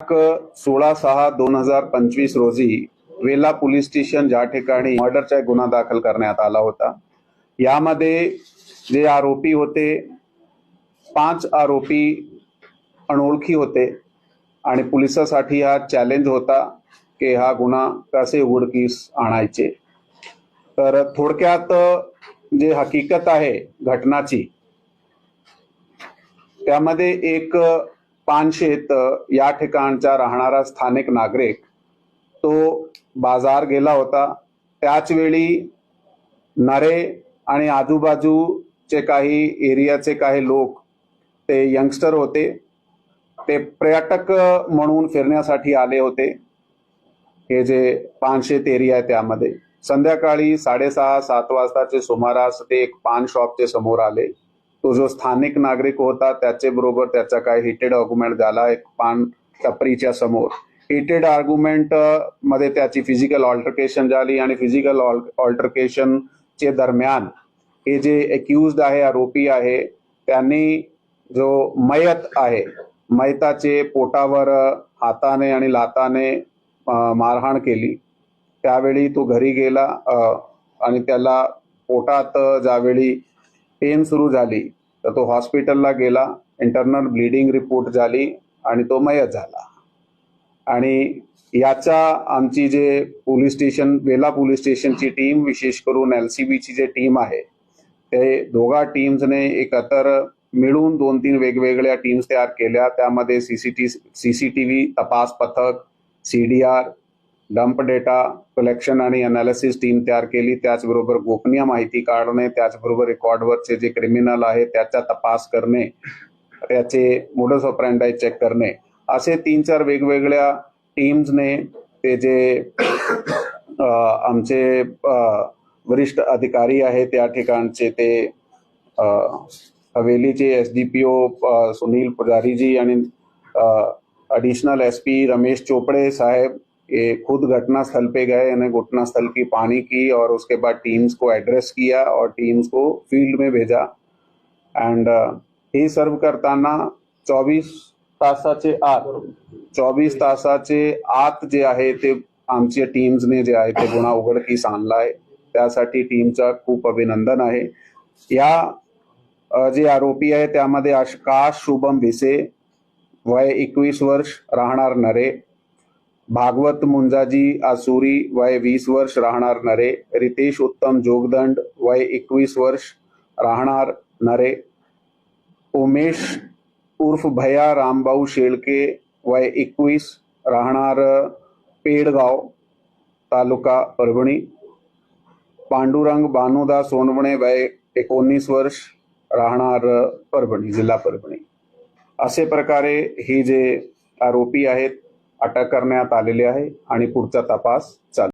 दिनांक सोळा सहा दोन हजार पंचवीस रोजी वेला पोलीस स्टेशन ज्या ठिकाणी मर्डरचा गुन्हा दाखल करण्यात आला होता यामध्ये जे आरोपी होते पाच आरोपी अनोळखी होते आणि पोलिसासाठी हा चॅलेंज होता की हा गुन्हा कसे उघडकीस आणायचे. तर थोडक्यात जे हकीकत आहे घटनाची त्यामध्ये एक पानशेत या ठिकाणचा राहणारा स्थानिक नागरिक तो बाजार गेला होता. त्याचवेळी नरे आणि आजूबाजूचे काही एरियाचे काही लोक ते यंगस्टर होते. ते पर्यटक म्हणून फिरण्यासाठी आले होते. हे जे पानशेत एरिया आहे त्यामध्ये. संध्याकाळी साडेसहा सात वाजताचे सुमारास ते एक पान शॉपचे समोर आले. तो जो स्थानिक नागरिक होता त्याचे बरोबर त्याचा काय हिटेड आर्ग्युमेंट झाला एक पान टपरीच्या समोर. हिटेड आर्ग्युमेंटमध्ये त्याची फिजिकल ऑल्टरकेशन झाली आणि फिजिकल ऑल्टरकेशन चे दरम्यान हे जे एक्युज्ड आहे आरोपी आहे त्यांनी जो मयत आहे मयताचे पोटावर हाताने आणि लाताने मारहाण केली. त्यावेळी तो घरी गेला आणि त्याला पोटात ज्यावेळी पेन सुरू झाली तर तो हॉस्पिटलला गेला इंटरनल ब्लिडिंग रिपोर्ट झाली आणि तो मयत झाला. आणि याचा आमची जे पोलीस स्टेशन वेला पोलीस स्टेशनची टीम विशेष करून एल सी बीची जे टीम आहे ते दोघा टीम्सने एकत्र मिळून दोन तीन वेगवेगळ्या टीम्स तयार केल्या. त्यामध्ये सीसीटी सीसीटीव्ही तपास पथक C D R dump data collection आणि अनालिसिस टीम तयार केली. त्याचबरोबर गोपनीय माहिती काढणे त्याचबरोबर रेकॉर्डवरचे जे क्रिमिनल आहे त्याचा तपास करणे त्याचे मोडस ऑपरँडाय चेक करणे. असे तीन चार वेगवेगळ्या टीम्सने ते जे आमचे वरिष्ठ अधिकारी आहे त्या ठिकाणचे ते हवेलीचे S D P O Sunil पुजारीजी आणि additional S P Ramesh Chopde साहेब ये खुद घटना स्थल पे गए, इन्हें घटना स्थल की पानी की और उसके बाद टीम्स को एड्रेस किया और टीम्स को फ़ील्ड में भेजा। एंड हे सर्व करताना चोवीस तासाचे आत। चोवीस तासाचे आत जे आहे ते आमच्या टीम्सने जे आहे ते गुन्हा उघडकीस आणला आहे त्यासाठी टीमचा खूप अभिनंदन आहे। या जे आरोपी आहे त्यामध्ये आकाश शुभम भिसे वय एकवीस वर्ष राहणार नरे। भागवत मुंजाजी आसुरी वय वीस वर्ष राहणार नरे रितेश उत्तम जोगदंड वय एकवीस वर्ष राहणार नरे उमेश उर्फ भया रामभाऊ शेळके वय एकवीस राहणार पेडगाव तालुका परभणी पांडुरंग बानुदा सोनवणे वय एकोणीस वर्ष राहणार परभणी जिल्हा परभणी. असे प्रकारे हे जे आरोपी आहेत अटक करण्यात आलेले आहे आणि पुढचा तपास चालू